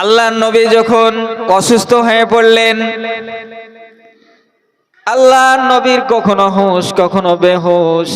আল্লাহ নবী যখন অসুস্থ হয়ে পড়লেন আল্লাহ নবীর কখনো হুঁশ, কখনো বেহুশ।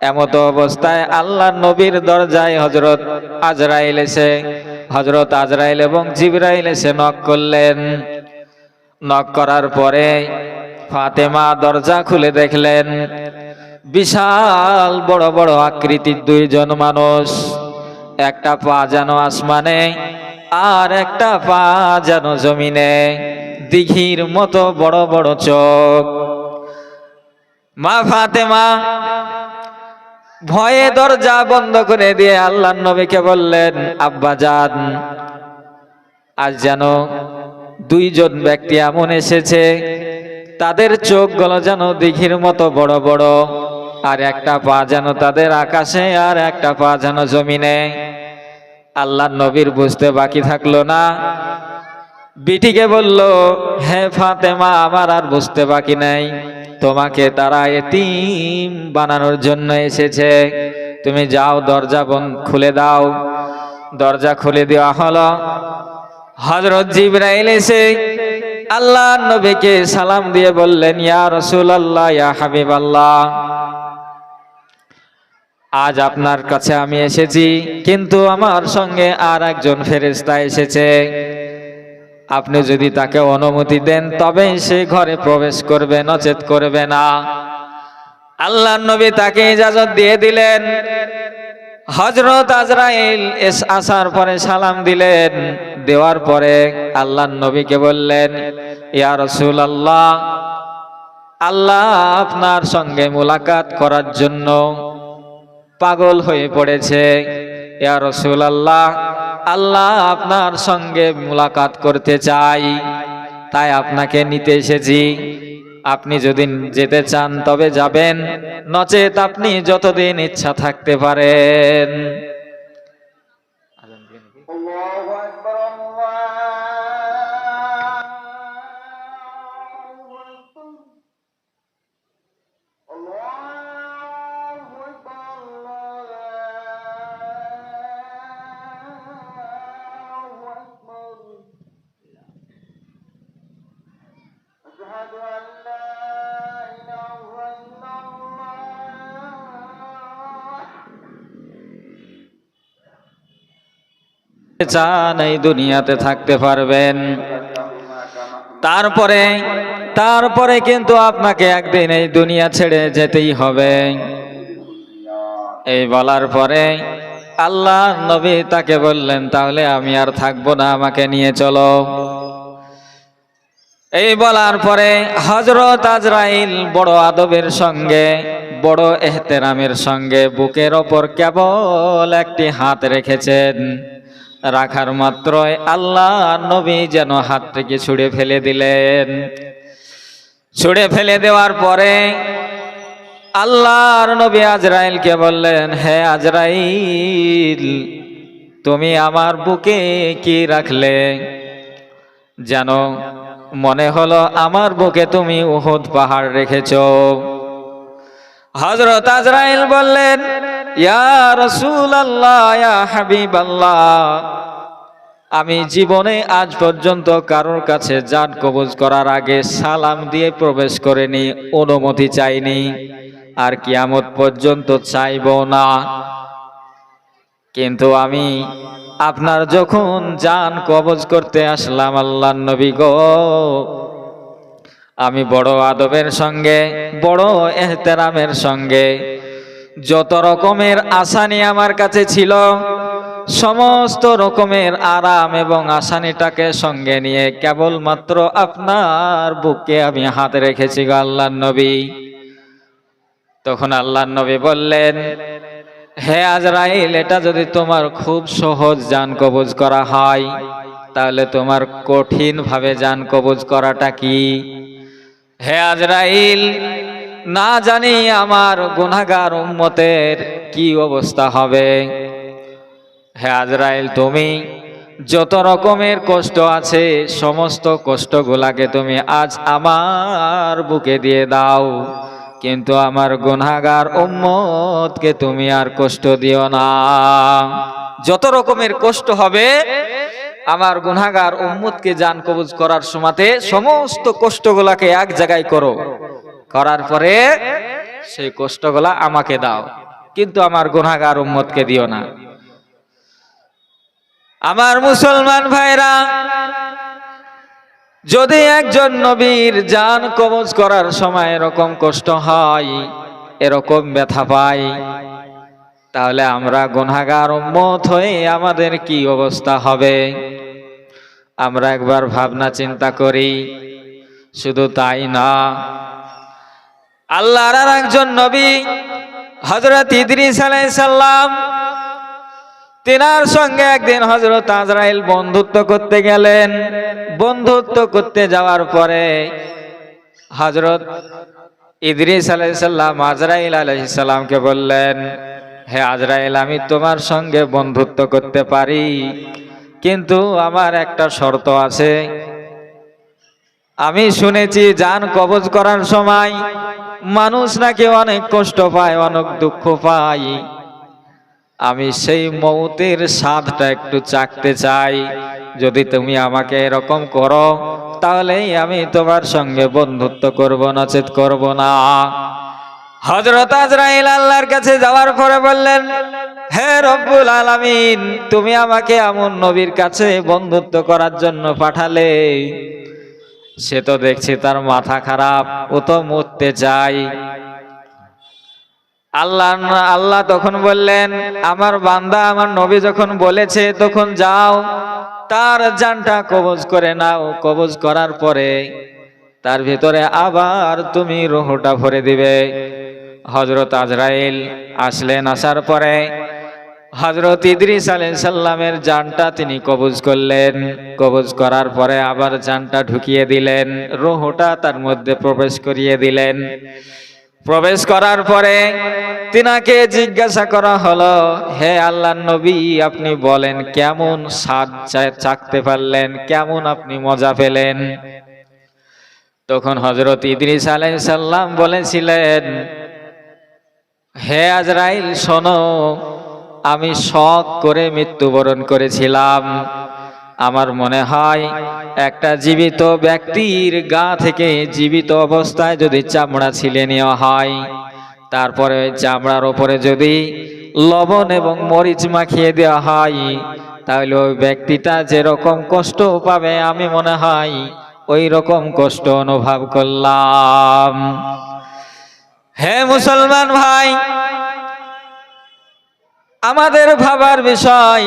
এমত অবস্থায় আল্লাহ নবীর দরজায় হজরত আজরাইল এসে হজরত আজরাইল এবং জিবরাইল এসে নক করলেন। নক করার পরে ফাতেমা দরজা খুলে দেখলেন, বিশাল বড় বড় আকৃতির দুইজন মানুষ। একটা পা যেন আসমানে, আর একটা পা যেন জমিনে, দিঘির মতো বড় বড় চোখ। মা ফাতেমা, ভয়ে দরজা বন্ধ করে দিয়ে আল্লাহ নবীকে বললেন, আব্বা যান, আজ যেন দুইজন ব্যক্তি এমন এসেছে, তাদের চোখগুলো যেন দিঘির মতো বড় বড়, আর একটা পা যেন তাদের আকাশে, আর একটা পা যেন জমিনে। আল্লাহ নবীর বুঝতে বাকি থাকল না। বিটিকে বলল, হে ফাতেমা, আমার আর বুঝতে বাকি নাই। তোমাকে তারা এতিম বানানোর জন্য এসেছে। তুমি যাও, দরজা বন্ধ খুলে দাও। দরজা খুলে দেওয়া হলো। হজরত জিব্রাইল এসে আল্লাহ নবীকে সালাম দিয়ে বললেন, ইয়া রসুল আল্লাহ ইয়া হাবিব আল্লাহ আজ আপনার কাছে আমি এসেছি, কিন্তু আমার সঙ্গে আর একজন ফেরেস্তা এসেছে। আপনি যদি তাকে অনুমতি দেন তবে সে ঘরে প্রবেশ করবে, নচেত করবে না। আল্লাহ নবী তাকে ইজাজত দিয়ে দিলেন। হজরত আজরাইল এস আসার পরে সালাম দিলেন। দেওয়ার পরে আল্লাহ নবীকে বললেন, ইয়া রসুল আল্লাহ আল্লাহ আপনার সঙ্গে মোলাকাত করার জন্য পাগল হয়ে পড়েছে। ইয়া রসুল আল্লাহ আল্লাহ আপনার সঙ্গে মোলাকাত করতে চাই। তাই আপনাকে নিতে এসেছি। আপনি যদি যেতে চান তবে যাবেন। নচেত আপনি যতদিন ইচ্ছা থাকতে পারেন। চান এই দুনিয়াতে থাকতে পারবেন? তারপরে তারপরে কিন্তু আপনাকে একদিন এই দুনিয়া ছেড়ে যেতেই হবে। এই বলার পরে আল্লাহ নবী তাকে বললেন, তাহলে আমি আর থাকব না, আমাকে নিয়ে চলো। এই বলার পরে হজরত আজরাইল বড় আদবের সঙ্গে, বড় এহতেরামের সঙ্গে বুকের ওপর কেবল একটি হাত রেখেছেন। রাখার মাত্রই আল্লাহ নবী যেন হাতটিকে ছুঁড়ে ফেলে দিলেন। ছুঁড়ে ফেলে দেওয়ার পরে আল্লাহর নবী আজরাইলকে বললেন, হে আজরাইল, তুমি আমার বুকে কি রাখলে? যেন মনে হলো আমার বুকে তুমি উহুদ পাহাড় রেখেছ। হজরত আজরাইল বললেন আল্লাহ আমি জীবনে আজ পর্যন্ত কারোর কাছে জান কবজ করার আগে সালাম দিয়ে প্রবেশ করিনি, অনুমতি চাইনি, আর কিয়ামত পর্যন্ত চাইব না। কিন্তু আমি আপনার যখন যান কবজ করতে আসলাম আল্লাহ নবী গো, আমি বড় আদবের সঙ্গে, বড় এহতেরামের সঙ্গে, যত রকমের আসানি আমার কাছে ছিল, সমস্ত রকমের আরাম এবং আসানিটাকে সঙ্গে নিয়ে কেবলমাত্র আপনার বুকে আমি হাত রেখেছি গো আল্লাহ নবী। তখন আল্লাহ নবী বললেন হে আজরাইল, এটা যদি তোমার খুব সহজ জান কবজ করা হয়, তাহলে তোমার কঠিন ভাবে জান কবজ করাটা কি? হে আজরাইল, না জানি আমার গুনাহগার উম্মতের কি অবস্থা হবে। হে আজরাইল, তুমি যত রকমের কষ্ট আছে, সমস্ত কষ্টগুলাকে তুমি আজ আমার বুকে দিয়ে দাও। কিন্তু আমার গুনাহগার উম্মতকে তুমি আর কষ্ট দিও না। যত রকমের কষ্ট হবে, আমার গুনাগার উম্মতকে জান কবজ করার সময়তে সমস্ত কষ্টগুলাকে এক জায়গায় করো। করার পরে সেই কষ্টগুলা আমাকে দাও, কিন্তু আমার গুনাগার উম্মতকে দিও না। আমার মুসলমান ভাইরা যদি একজন নবীর জান কবজ করার সময় এরকম কষ্ট হয়, এরকম ব্যথা পাই তাহলে আমরা গুনাগার উম্মত হয়ে আমাদের কি অবস্থা হবে? আমরা একবার ভাবনা চিন্তা করি, শুধু তাই না। আল্লাহর একজন নবী হজরত ইদ্রিস আলাইসাল্লাম তিনার সঙ্গে একদিন হজরত আজরাইল বন্ধুত্ব করতে গেলেন। বন্ধুত্ব করতে যাওয়ার পরে হজরত ইদ্রিস আলাইসাল্লাম আজরাইল আলাইসাল্লামকে বললেন, হে আজরাইল, আমি তোমার সঙ্গে বন্ধুত্ব করতে পারি, কিন্তু আমার একটা শর্ত আছে। আমি শুনেছি যান কবজ করার সময় মানুষ নাকি অনেক কষ্ট পায়, অনেক দুঃখ পায়। আমি সেই মৌতের স্বাদটা একটু চাকতে চাই। যদি তুমি আমাকে এরকম করো, তাহলেই আমি তোমার সঙ্গে বন্ধুত্ব করব, নচেত করব না। হজরত আজরাইল আল্লাহর কাছে যাওয়ার পরে বললেন, হে রব্বুল আলামিন, তুমি আমাকে এমন নবীর কাছে বন্ধুত্ব করার জন্য পাঠালে। সে তো দেখছি তার মাথা খারাপ, ও তো মরতে চাই। আল্লাহ আল্লাহ তখন বললেন, আমার বান্দা, আমার নবী যখন বলেছে, তখন যাও, তার জানটা কবজ করে নাও। কবজ করার পরে তার ভিতরে আবার তুমি রুহটা ভরে দিবে। হজরত আজরাইল আসলেন, আসার পরে হজরত ইদ্রিস সাল্লামের জানটা তিনি কবজ করলেন। কবজ করার পরে আবার জানটা ঢুকিয়ে দিলেন, রুহটা তার মধ্যে প্রবেশ করিয়ে দিলেন। প্রবেশ করার পরে তিনাকে জিজ্ঞাসা করা হলো, হে আল্লাহ নবী, আপনি বলেন কেমন স্বাদ চা- চাকতে পারলেন, কেমন আপনি মজা পেলেন? তখন হজরত ইদ্রিস আলাইসাল্লাম বলেছিলেন, হে আজরাইল, শোনো, আমি শখ করে মৃত্যুবরণ করেছিলাম। আমার মনে হয় একটা জীবিত ব্যক্তির গা থেকে জীবিত অবস্থায় যদি চামড়া ছিলে নেওয়া হয়, তারপরে চামড়ার ওপরে যদি লবণ এবং মরিচ মাখিয়ে দেওয়া হয়, তাহলে ওই ব্যক্তিটা যেরকম কষ্ট পাবে আমি মনে হয় ওই রকম কষ্ট অনুভব করলাম। হে মুসলমান ভাই আমাদের ভাবার বিষয়,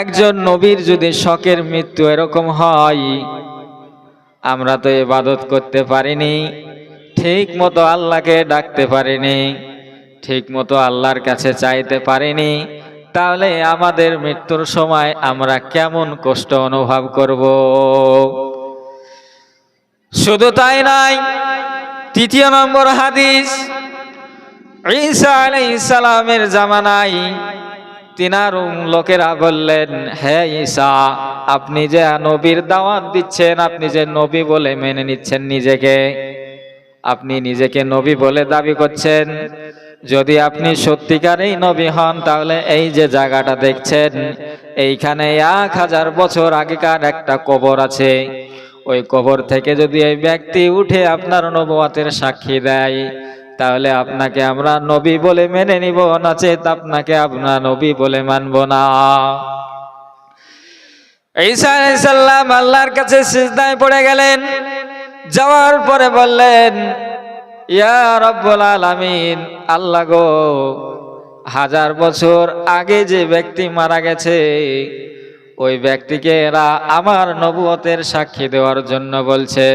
একজন নবীর যদি শখের মৃত্যু এরকম হয়, আমরা তো ইবাদত করতে পারিনি ঠিক মতো আল্লাহকে ডাকতে পারিনি ঠিক মতো আল্লাহর কাছে চাইতে পারিনি, তাহলে আমাদের মৃত্যুর সময় আমরা কেমন কষ্ট অনুভব করব? শুধু তাই নাই তৃতীয় নম্বর হাদিস ঈসা আলাইহিস সালামের জামানায় তিনার লোকেরা বললেন, হে ঈসা, আপনি যে নবীর দাওয়াত দিচ্ছেন, আপনি যে নবী বলে মেনে নিচ্ছেন নিজেকে, আপনি নিজেকে নবী বলে দাবি করছেন। যদি আপনি সত্যিকারেই নবী হন, তাহলে এই যে জায়গাটা দেখছেন, এইখানে এক হাজার বছর আগেকার একটা কবর আছে। ওই কবর থেকে যদি এই ব্যক্তি উঠে আপনার নবুয়াতের সাক্ষী দেয় তাহলে আপনাকে আমরা নবী বলে মেনে নিব, নচেত আপনাকে আপনার নবী বলে মানব না। ঈসা আলাইসাল্লাম আল্লাহর কাছে সিজদায় পড়ে গেলেন, যাওয়ার পরে বললেন, ইয়া রব্বুল আলামিন, আল্লাহ গো, হাজার বছর আগে যে ব্যক্তি মারা গেছে, ওই ব্যক্তিকে এরা আমার নবুয়তের সাক্ষী দেওয়ার জন্য বলছে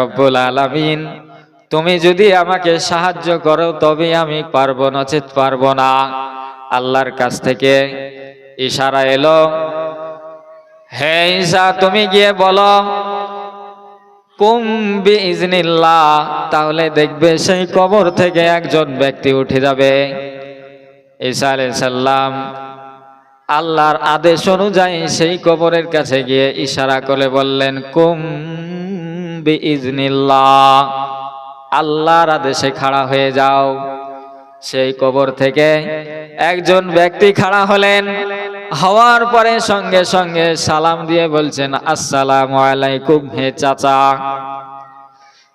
রব্বুল আলামিন তুমি যদি আমাকে সাহায্য করো, তবে আমি পারব নচেত পারব না। আল্লাহর কাছ থেকে ইশারা এলো। হে ঈসা, তুমি গিয়ে বলো, কুম বিইজনিল্লাহ, তাহলে দেখবে সেই কবর থেকে একজন ব্যক্তি উঠে যাবে। আলাইহিস সালাম আল্লাহর আদেশ অনুযায়ী সেই কবরের কাছে গিয়ে ইশারা করে বললেন, কুম বিইজনিল্লাহ। আল্লাহর আদেশে খাড়া হয়ে যাও। সেই কবর থেকে একজন ব্যক্তি খাড়া হলেন। হওয়ার পরে সঙ্গে সঙ্গে সালাম দিয়ে বলছেন, আসসালামু আলাইকুম হে চাচা।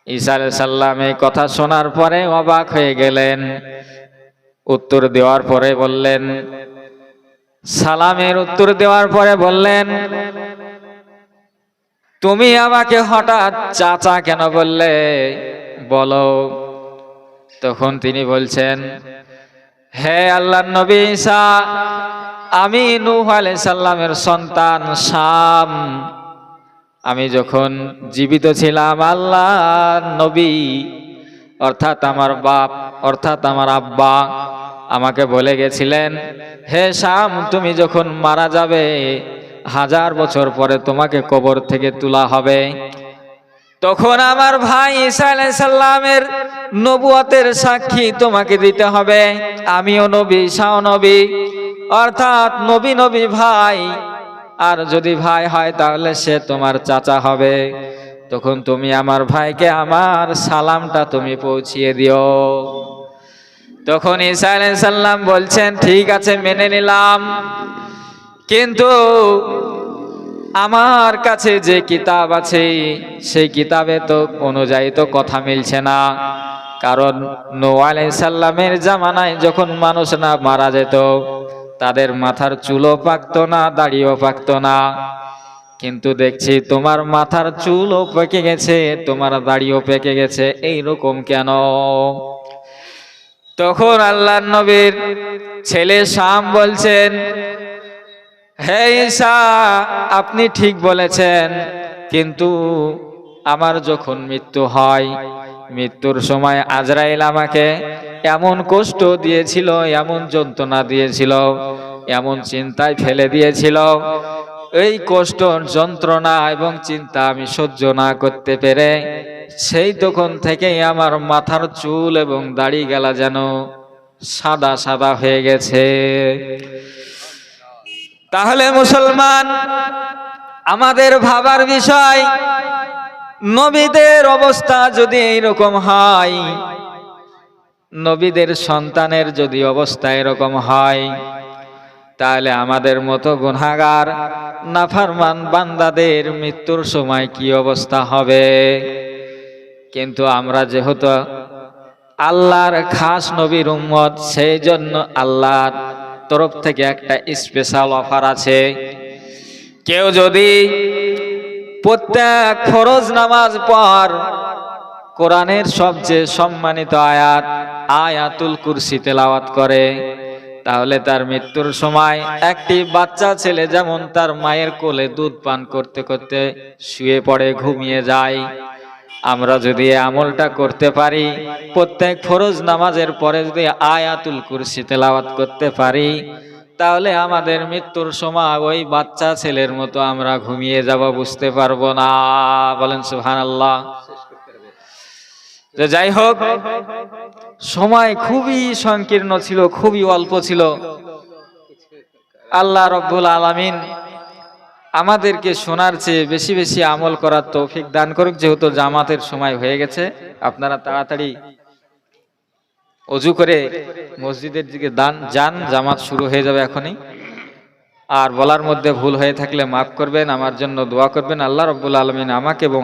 আলাইহিস সাল্লাম এই কথা শোনার পরে অবাক হয়ে গেলেন। উত্তর দেওয়ার পরে বললেন, সালামের উত্তর দেওয়ার পরে বললেন, তুমি আমাকে হঠাৎ চাচা কেন বললে? বলো। তখন তিনি বলছেন, হে আল্লাহ নবী ঈসা, আমি নূহ সাল্লামের সন্তান শাম। আমি যখন জীবিত ছিলাম আল্লাহ নবী, অর্থাৎ আমার বাপ, অর্থাৎ আমার আব্বা আমাকে বলে গেছিলেন, হে শাম, তুমি যখন মারা যাবে, হাজার বছর পরে তোমাকে কবর থেকে তোলা হবে। তখন আমার ভাই ঈসা আলাইহিস সাল্লামের নবুয়তের সাক্ষী তোমাকে দিতে হবে। আমিও নবী ঈসাও নবী। অর্থাৎ নবী নবী ভাই। আর যদি ভাই হয় তাহলে সে তোমার চাচা হবে। তখন তুমি আমার ভাইকে আমার সালামটা তুমি পৌঁছিয়ে দিও। তখন ঈসা আলাইহিস সাল্লাম বলছেন, ঠিক আছে, মেনে নিলাম। কিন্তু আমার কাছে যে কিতাব আছে, সেই কিতাবে তো অনুযায়ী তো কথা মিলছে না। কারণ নো সাল্লামের জামানায় যখন মানুষ না মারা যেত, তাদের মাথার চুলও পাকতো না, দাড়িও পাকতো না। কিন্তু দেখছি তোমার মাথার চুলও পেকে গেছে, তোমার দাড়িও পেকে গেছে এই রকম কেন? তখন আল্লাহ নবীর ছেলে শাম বলছেন হে ঈসা আপনি ঠিক বলেছেন, কিন্তু আমার যখন মৃত্যু হয়, মৃত্যুর সময় আজরাইল আমাকে এমন কষ্ট দিয়েছিল, এমন যন্ত্রণা দিয়েছিল, এমন চিন্তায় ফেলে দিয়েছিল। এই কষ্ট, যন্ত্রণা এবং চিন্তা আমি সহ্য না করতে পেরে, সেই তখন থেকেই আমার মাথার চুল এবং দাড়ি গেলা যেন সাদা সাদা হয়ে গেছে। তাহলে মুসলমান, আমাদের ভাবার বিষয়, নবীদের অবস্থা যদি এইরকম হয়, নবীদের সন্তানের যদি অবস্থা এরকম হয়, তাহলে আমাদের মতো গুনাগার নাফারমান বান্দাদের মৃত্যুর সময় কি অবস্থা হবে? কিন্তু আমরা যেহেতু আল্লাহর খাস নবীর উম্মত, সেই জন্য আল্লাহর তরফ থেকে একটা স্পেশাল অফার আছে। কেউ যদি প্রত্যেক ফরজ নামাজ পর কোরআনের সবচেয়ে সম্মানিত আয়াত, আয়াতুল কুরসি তেলাওয়াত করে, তাহলে তার মৃত্যুর সময় একটি বাচ্চা ছেলে যেমন তার মায়ের কোলে দুধ পান করতে করতে শুয়ে পড়ে, ঘুমিয়ে যায়। আমরা যদি আমলটা করতে পারি, প্রত্যেক ফরজ নামাজের পরে যদি আয়াতুল কুরসি তেলাওয়াত করতে পারি, তাহলে আমাদের মৃত্যুর সময় ওই বাচ্চা ছেলের মতো আমরা ঘুমিয়ে যাব, বুঝতে পারব না। বলেন সুহান আল্লাহ যাই হোক, সময় খুবই সংকীর্ণ ছিল, খুবই অল্প ছিল। আল্লাহ রব্বুল আলামিন আমাদেরকে শোনার চেয়ে বেশি বেশি আমল করার তৌফিক দান করুক, যেহেতু জামাতের সময় হয়ে গেছে। আপনারা তাড়াতাড়ি অজু করে মসজিদের দিকে দান, যান, জামাত শুরু হয়ে যাবে এখনই। আর বলার মধ্যে ভুল হয়ে থাকলে মাফ করবেন, আমার জন্য দোয়া করবেন। আল্লাহ রব্বুল আলমিন আমাকে এবং